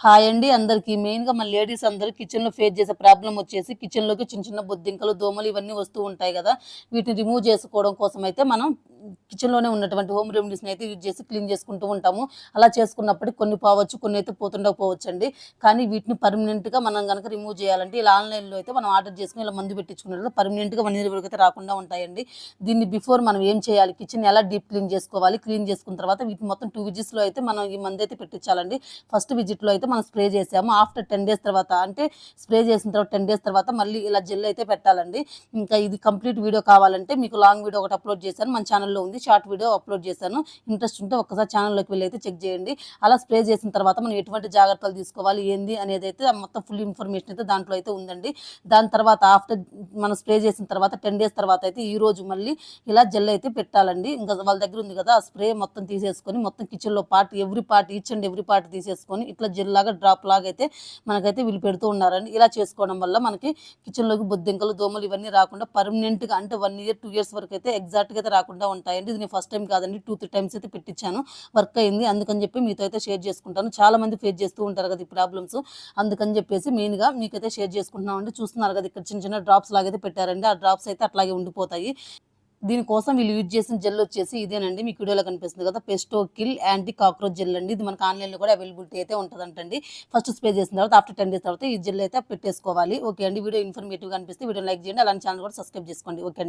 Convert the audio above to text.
Hi అండి అందరికి. మెయిన్గా మన లేడీస్ అందరూ కిచెన్లో ఫేస్ చేసే ప్రాబ్లం వచ్చేసి కిచెన్లోకి చిన్న చిన్న బొద్దింకలు దోమలు ఇవన్నీ వస్తూ ఉంటాయి కదా. వీటిని రిమూవ్ చేసుకోవడం కోసం అయితే మనం కిచెన్లోనే ఉన్నటువంటి హోమ్ రెమెడీస్ని అయితే యూజ్ చేసి క్లీన్ చేసుకుంటూ ఉంటాము. అలా చేసుకున్నప్పటికీ కొన్ని పోవచ్చు కొన్ని అయితే పోతుండకపోవచ్చు అండి కానీ వీటిని పర్మనెంట్గా మనం కనుక రిమూవ్ చేయాలంటే ఇలా ఆన్లైన్లో అయితే మనం ఆర్డర్ చేసుకుని ఇలా మందు పెట్టించుకున్నట్టు పర్మనెంట్గా వన్ ఇయర్ వరకు అయితే రాకుండా ఉంటాయండి. దీన్ని బిఫోర్ మనం ఏం చేయాలి? కిచెన్ ఎలా డీప్ క్లీన్ చేసుకోవాలి? క్లీన్ చేసుకున్న తర్వాత వీటిని మొత్తం టూ విజిట్స్లో అయితే మనం ఈ మందు అయితే పెట్టించాలండి. ఫస్ట్ విజిట్లో అయితే మనం స్ప్రే చేసాము. ఆఫ్టర్ టెన్ డేస్ తర్వాత అంటే స్ప్రే చేసిన తర్వాత టెన్ డేస్ తర్వాత మళ్ళీ ఇలా జెల్ అయితే పెట్టాలండి. ఇంకా ఇది కంప్లీట్ వీడియో కావాలంటే మీకు లాంగ్ వీడియో ఒకటి అప్లోడ్ చేశాను. మన ఛానల్లో ఉంది. షార్ట్ వీడియో అప్లోడ్ చేశాను. ఇంట్రెస్ట్ ఉంటే ఒక్కసారి ఛానల్లోకి వెళ్ళి అయితే చెక్ చేయండి. అలా స్ప్రే చేసిన తర్వాత మనం ఎటువంటి జాగ్రత్తలు తీసుకోవాలి? ఏంది? అనేది అయితే మొత్తం ఫుల్ ఇన్ఫర్మేషన్ అయితే దాంట్లో అయితే ఉందండి. దాని తర్వాత ఆఫ్టర్ మనం స్ప్రే చేసిన తర్వాత టెన్ డేస్ తర్వాత అయితే ఈ రోజు మళ్ళీ ఇలా జెల్ అయితే పెట్టాలండి. ఇంకా వాళ్ళ దగ్గర ఉంది కదా ఆ స్ప్రే మొత్తం తీసేసుకొని మొత్తం కిచెన్లో part every part each and every part తీసేసుకొని ఇట్లా జెల్ లాగా డ్రాప్ లాగా అయితే మనకైతే వీళ్ళు పెడుతూ ఉన్నారండి. ఇలా చేసుకోవడం వల్ల మనకి కిచెన్లోకి బొద్దింకలు దోమలు ఇవన్నీ రాకుండా పర్మనెంట్గా అంటే వన్ ఇయర్ టూ ఇయర్స్ వరకు అయితే ఎగ్జాక్ట్గా అయితే రాకుండా ఉంటాయండి. ఇది నేను ఫస్ట్ టైం కాదండి. టూ త్రీ టైమ్స్ అయితే పెట్టించాను వర్క్ అయింది. అందుకని చెప్పి మీతో అయితే షేర్ చేసుకుంటాను. చాలా మంది ఫేస్ చేస్తూ ఉంటారు కదా ఈ ప్రాబ్లమ్స్ అందుకని చెప్పేసి మెయిన్గా మీకైతే షేర్ చేసుకుంటున్నామండి. చూస్తున్నారు కదా ఇక్కడ చిన్న చిన్న డ్రాప్స్ లాగైతే పెట్టారండి. ఆ డ్రాప్స్ అయితే అట్లాగే ఉండిపోతాయి. దీనికోసం వీళ్ళు యూజ్ చేసిన జెల్ వచ్చేసి ఇదేనండి. మీకు వీడియోలో కనిపిస్తుంది కదా. Pesto kill anti cockroach gel అండి. ఇది మనకు ఆన్లైన్లో కూడా అవైలబిలిటీ అయితే ఉంటుందంటండి. ఫస్ట్ స్ప్రే చేసిన తర్వాత ఆఫ్టర్ టెన్ డేస్ తర్వాత ఈ జెల్ అయితే పెట్టేసుకోవాలి. ఓకే అండి. వీడియో ఇన్ఫర్మేటివ్గా అనిపిస్తే వీడియో లైక్ చేయండి. అలాంటి ఛానల్ కూడా సబ్స్క్రైబ్ చేసుకోండి. ఓకే